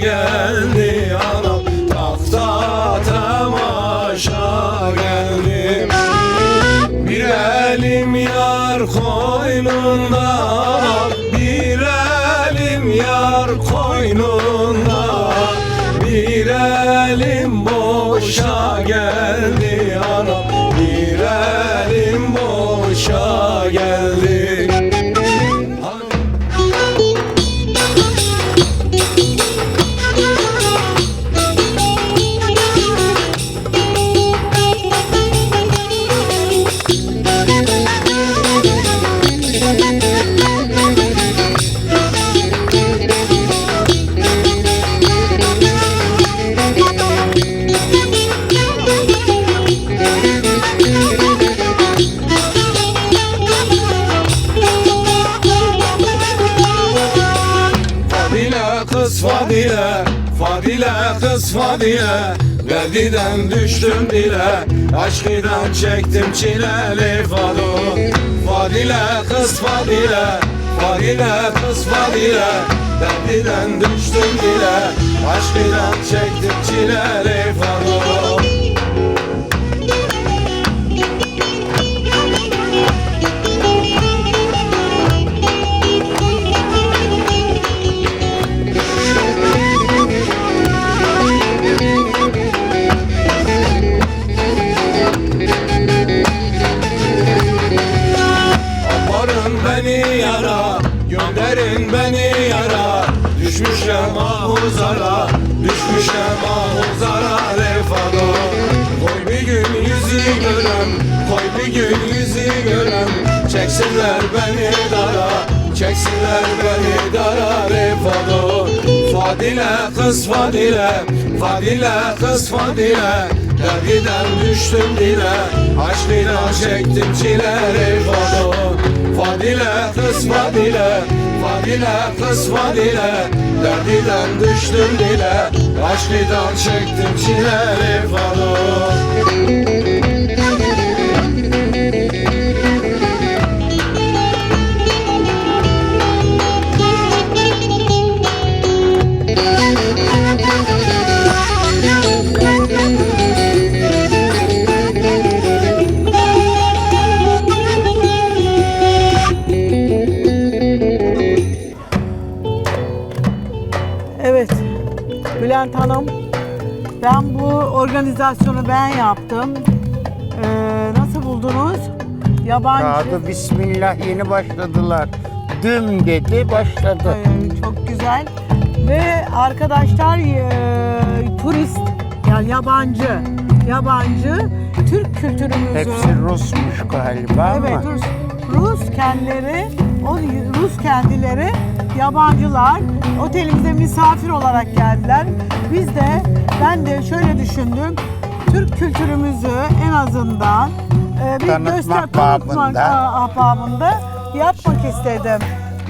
geldi anam. Tahta temaşa geldi. Bir elim yar koynunda Bir elim yar koynunda. Bir elim boşa geldi anam kız Fadile Verdiden düştüm dile Aşkıdan çektim çileli fado Fadile kız Fadile Fadile kız Fadile. Verdiden düştüm dile Aşkıdan çektim çileli fado Çeksinler beni dara Çeksinler beni dara. Refado Fadile kız Fadile Fadile kız Fadile. Dergiden düştüm dile Aşkıyla çektim çile. Refado Fadile kız Fadile Fadile kız Fadile. Derdiden düştüm dile Aşkıyla çektim çile. Refado Bülent Hanım. Ben bu organizasyonu ben yaptım. Ee, nasıl buldunuz? Yabancı. Kağıdı Bismillah yeni başladılar. Düm dedi başladı. Ee, çok güzel. Ve arkadaşlar e, turist, yani yabancı, yabancı Türk kültürümüzü. Hepsi Rusmuş galiba Evet, ama Rus, Rus kendileri, o Rus kendileri yabancılar otelimize misafir olarak geldiler. Biz de ben de şöyle düşündüm. Türk kültürümüzü en azından e, bir Tanıtmak göster tanıtmak babında. a- babında yapmak istedim.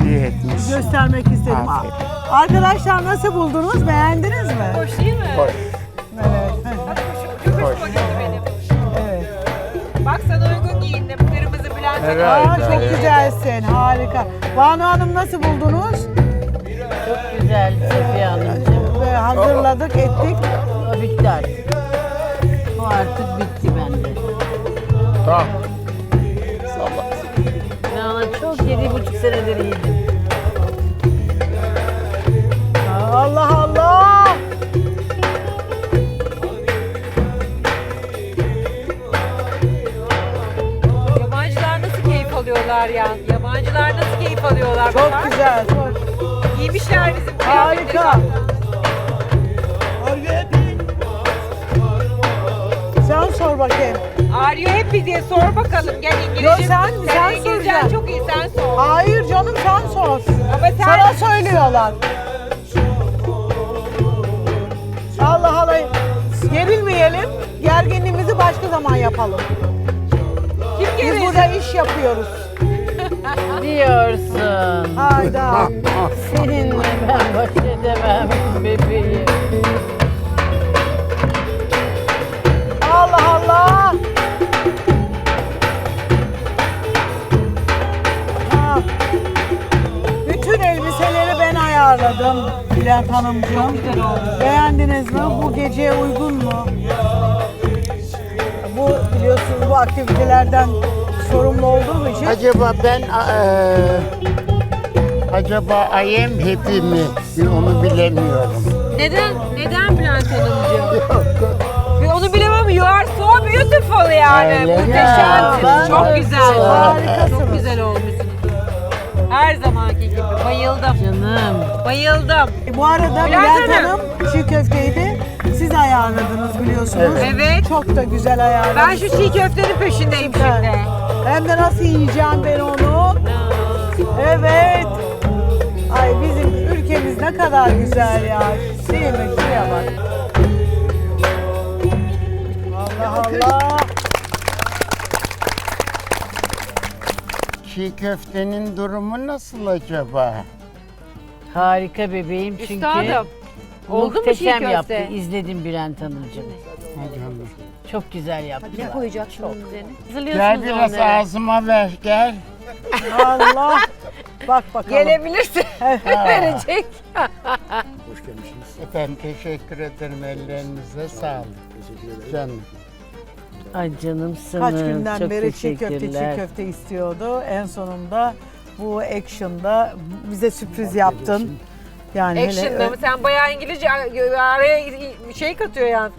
iyi etmiş. Göstermek istedim. Aferin. Arkadaşlar nasıl buldunuz? Beğendiniz mi? Hoş değil mi? Hoş. Evet. Çok Hoş. hoşuma gitti benim. evet. Bak sana uygun giyindim. Evet. Aa, çok evet. güzelsin. Harika. Banu Hanım nasıl buldunuz? Çok güzel Sefiye Hanımcığım. Hazırladık, ettik. O bitti artık. O artık bitti bende. Tamam. Ben ona çok yedi buçuk senedir yedim. Alıyorlar ya? Yabancılar nasıl keyif alıyorlar? Çok Bakar güzel? Giymişler bizim kıyafetleri. harika. Sen sor bakayım. Are you happy diye sor bakalım. Gel İngilizce. Yo, sen- sen İngilizcen soracaksın. çok iyi sen sor. Hayır canım sen sor. Ama sen- Sana söylüyorlar. Allah Allah. Gerilmeyelim. Gerginliğimizi başka zaman yapalım. Kim Biz gelir? burada iş yapıyoruz. Diyorsun. Hayda. Seninle ben baş edemem bebeğim. Allah Allah. Ha. Bütün elbiseleri ben ayarladım. Bülent Hanımcığım. Beğendiniz mi? Bu geceye uygun mu? Bu biliyorsunuz bu aktivitelerden sorumlu olduğum için Acaba ben eee, acaba I am happy mi? Onu bilemiyorum. Neden? Neden Bülent Hanımcığım? Ve Onu bilemem. You are so beautiful yani. Öyle mi? Çok güzel. Harikasınız. Çok güzel olmuşsunuz. Her zamanki gibi. Bayıldım. Canım. Bayıldım. E, Bu arada Bülent Bülent Hanım. Hanım çiğ köfteyi de siz ayarladınız biliyorsunuz. Evet. Çok da güzel ayarladınız. Ben şu çiğ köftenin peşindeyim Süper. şimdi. Hem de nasıl yiyeceğim ben onu? Evet. Ay bizim ülkemiz ne kadar güzel ya. Değil mi? Şuraya bak. Allah Allah. Çiğ köftenin durumu nasıl acaba? Harika bebeğim çünkü Üstadım. Oldu mu çiğ muhteşem köfte? yaptı. İzledim Bülent Hanımcığım. Çok güzel yaptı. Ne koyacaksın üzerine? Gel Hazırlıyorsunuz biraz onları. ağzıma ver gel. Allah. Bak bakalım. Gelebilirsin. Verecek. Efendim teşekkür ederim ellerinize sağlık. Canım. Ay canımsın. Kaç günden Çok beri çiğ köfte çiğ köfte istiyordu. En sonunda bu action'da bize sürpriz yaptın. Yani Action'da mı? Sen bayağı İngilizce araya şey katıyor yani.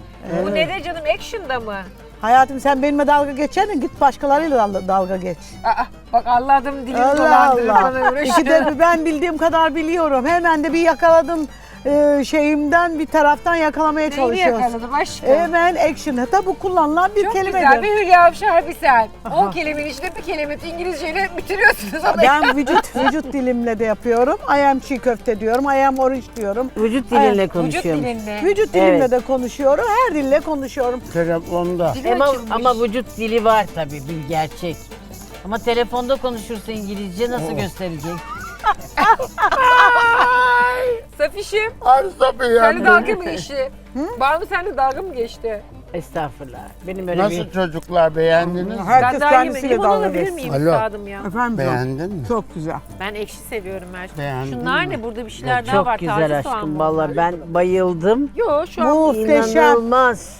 Bu ne de canım action'da mı? Hayatım sen benimle dalga geçerdin git başkalarıyla dal- dalga geç. Aa, bak Allah adamın dilini Allah dolandırır bana Allah. uğraşıyor. İki de ben bildiğim kadar biliyorum. Hemen de bir yakaladım e, şeyimden bir taraftan yakalamaya Neyini çalışıyorsun. yakaladım aşkım? Hemen action. Hatta bu kullanılan bir Çok kelimedir. güzel bir Hülya Avşar bir sen. 10 kelimenin içinde bir kelime İngilizceyle bitiriyorsunuz ama. Ben vücut vücut dilimle de yapıyorum. I am çiğ köfte diyorum. I am orange diyorum. Vücut Ay, dilinle Vücut konuşuyorum. dilinle. Vücut dilimle Evet. de konuşuyorum. Her dille konuşuyorum. Telefonda. Dili Ama, açılmış. ama vücut dili var tabii bir gerçek. Ama telefonda konuşursa İngilizce nasıl gösterecek? Safişim. Arıza bir Seninle dalga mı geçti? Banu seninle dalga mı geçti? Estağfurullah. Benim öyle Nasıl bir... çocuklar beğendiniz? Herkes ben daha kendisiyle Limon dalga alabilir geçsin. miyim Alo. üstadım ya? Efendim Beğendin mi? Çok güzel. Ben ekşi seviyorum her şeyi. Beğendin Şunlar mi? ne? Burada bir şeyler daha Çok var. güzel Taze soğan aşkım. mı? Vallahi ben bayıldım. Yo şu an Muhteşem. İnanılmaz.